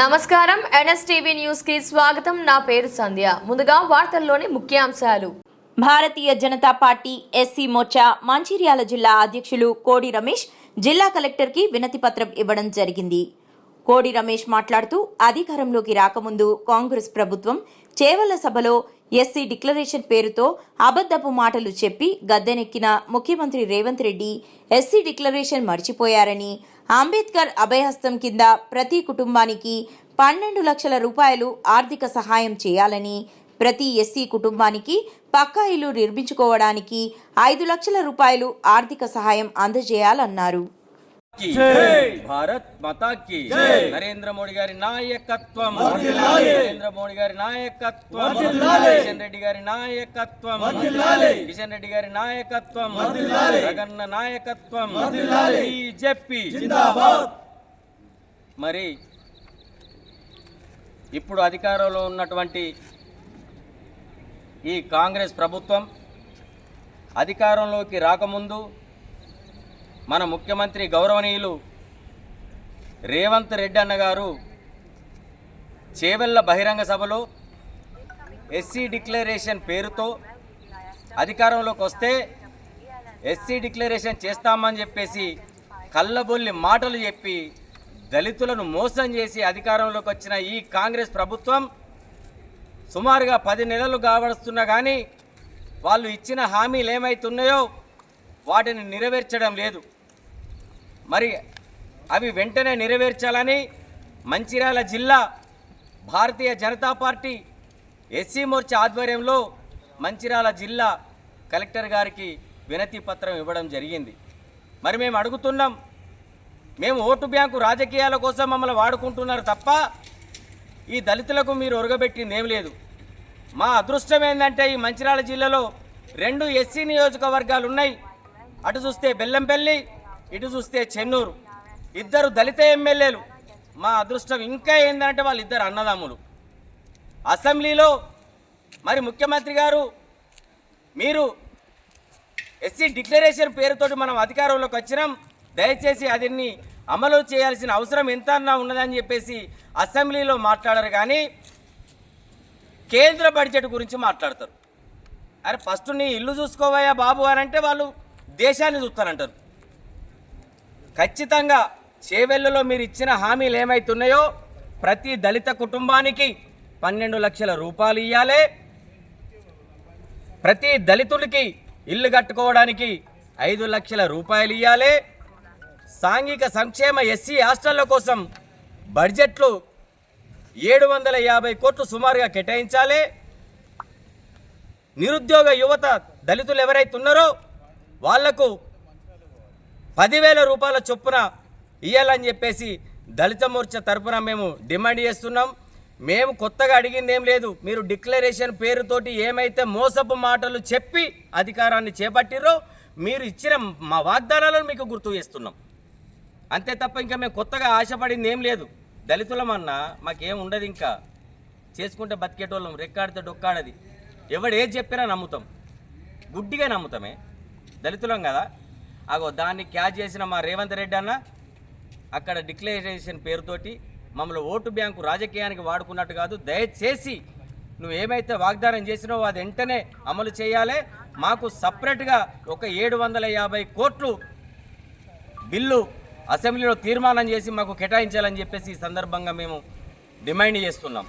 నమస్కారం. ఎన్ఎస్టీవీ న్యూస్కి స్వాగతం. నా పేరు సంధ్య. ముందుగా వార్తల్లోని ముఖ్యాంశాలు. భారతీయ జనతా పార్టీ ఎస్సీ మోర్చా మంచిర్యాల జిల్లా అధ్యక్షులు కోడి రమేష్ జిల్లా కలెక్టర్కి వినతి పత్రం ఇవ్వడం జరిగింది. కోడి రమేష్ మాట్లాడుతూ అధికారంలోకి రాకముందు కాంగ్రెస్ ప్రభుత్వం చేవల సభలో ఎస్సీ డిక్లరేషన్ పేరుతో అబద్ధపు మాటలు చెప్పి గద్దెనెక్కిన ముఖ్యమంత్రి రేవంత్ రెడ్డి ఎస్సీ డిక్లరేషన్ మర్చిపోయారని అంబేద్కర్ అభయహస్తం కింద ప్రతి కుటుంబానికి పన్నెండు లక్షల రూపాయలు ఆర్థిక సహాయం చేయాలని ప్రతి ఎస్సీ కుటుంబానికి పక్కా ఇల్లు నిర్మించుకోవడానికి ఐదు లక్షల రూపాయలు ఆర్థిక సహాయం అందజేయాలన్నారు. భారత్ మాతా నరేంద్ర మోడీ గారి నాయకత్వం నరేంద్ర మోడీ గారి నాయకత్వం కిషన్ రెడ్డి గారి నాయకత్వం కిషన్ రెడ్డి గారి నాయకత్వం జగన్న నాయకత్వం బీజేపీ మరి ఇప్పుడు అధికారంలో ఉన్నటువంటి ఈ కాంగ్రెస్ ప్రభుత్వం అధికారంలోకి రాకముందు మన ముఖ్యమంత్రి గౌరవనీయులు రేవంత్ రెడ్డి అన్నగారు చేవెళ్ళ బహిరంగ సభలో ఎస్సీ డిక్లరేషన్ పేరుతో అధికారంలోకి వస్తే ఎస్సీ డిక్లరేషన్ చేస్తామని చెప్పేసి కళ్ళబొల్లి మాటలు చెప్పి దళితులను మోసం చేసి అధికారంలోకి వచ్చిన ఈ కాంగ్రెస్ ప్రభుత్వం సుమారుగా పది నెలలు కావడుస్తున్నా కానీ వాళ్ళు ఇచ్చిన హామీలు ఏమైతున్నాయో వాటిని నెరవేర్చడం లేదు. మరి అవి వెంటనే నెరవేర్చాలని మంచిర్యాల జిల్లా భారతీయ జనతా పార్టీ ఎస్సీ మోర్చా ఆధ్వర్యంలో మంచిర్యాల జిల్లా కలెక్టర్ గారికి వినతి పత్రం ఇవ్వడం జరిగింది. మరి మేము అడుగుతున్నాం మేము ఓటు బ్యాంకు రాజకీయాల కోసం మమ్మల్ని వాడుకుంటున్నారు తప్ప ఈ దళితులకు మీరు ఒరగబెట్టింది ఏం లేదు. మా అదృష్టం ఏంటంటే ఈ మంచిర్యాల జిల్లాలో రెండు ఎస్సీ నియోజకవర్గాలు ఉన్నాయి అటు చూస్తే బెల్లంపల్లి ఇటు చూస్తే చెన్నూరు. ఇద్దరు దళిత ఎమ్మెల్యేలు. మా అదృష్టం ఇంకా ఏంటంటే వాళ్ళు ఇద్దరు అన్నదమ్ములు. అసెంబ్లీలో మరి ముఖ్యమంత్రి గారు మీరు ఎస్సీ డిక్లరేషన్ పేరుతోటి మనం అధికారంలోకి వచ్చినాం. దయచేసి అదిన్ని అమలు చేయాల్సిన అవసరం ఎంత ఉన్నదని చెప్పేసి అసెంబ్లీలో మాట్లాడరు కానీ కేంద్ర బడ్జెట్ గురించి మాట్లాడతారు. అరే ఫస్ట్ నీ ఇల్లు చూసుకోవయ్యా బాబు అని అంటే వాళ్ళు దేశాన్ని చూస్తారంటారు. ఖచ్చితంగా చేవెళ్ళలో మీరు ఇచ్చిన హామీలు ఏమైతున్నాయో ప్రతి దళిత కుటుంబానికి పన్నెండు లక్షల రూపాయలు ఇవ్వాలి ప్రతి దళితుడికి ఇల్లు కట్టుకోవడానికి ఐదు లక్షల రూపాయలు ఇవ్వాలి సాంఘిక సంక్షేమ ఎస్సీ హాస్టళ్ళ కోసం బడ్జెట్లు ఏడు వందల యాభై కోట్లు సుమారుగా కేటాయించాలి. నిరుద్యోగ యువత దళితులు ఎవరైతే ఉన్నారో వాళ్ళకు పదివేల రూపాయల చొప్పున ఇవ్వాలని చెప్పేసి దళిత మోర్చా తరపున మేము డిమాండ్ చేస్తున్నాం. మేము కొత్తగా అడిగింది ఏం లేదు. మీరు డిక్లరేషన్ పేరుతోటి ఏమైతే మోసపు మాటలు చెప్పి అధికారాన్ని చేపట్టిరో మీరు ఇచ్చిన మా వాగ్దానాలను మీకు గుర్తు చేస్తున్నాం. అంతే తప్ప ఇంకా మేము కొత్తగా ఆశపడింది ఏం లేదు. దళితులమన్నా మాకేం ఉండదు ఇంకా. చేసుకుంటే బతికేటోళ్ళం. రెక్కాడితే డొక్కాడది. ఎవడు ఏది చెప్పినా నమ్ముతాం. గుడ్డిగా నమ్ముతామే. దళితులం కదా. అగో దాన్ని క్యాచ్ చేసిన మా రేవంత్ రెడ్డి అన్న? అక్కడ డిక్లరేషన్ పేరుతోటి మమ్మల్ని ఓటు బ్యాంకు రాజకీయానికి వాడుకున్నట్టు కాదు దయచేసి నువ్వు ఏమైతే వాగ్దానం చేసినావో అది వెంటనే అమలు చేయాలి. మాకు సపరేట్గా ఒక ఏడు వందల యాభై కోట్లు బిల్లు అసెంబ్లీలో తీర్మానం చేసి మాకు కేటాయించాలని చెప్పేసి ఈ సందర్భంగా మేము డిమాండ్ చేస్తున్నాం.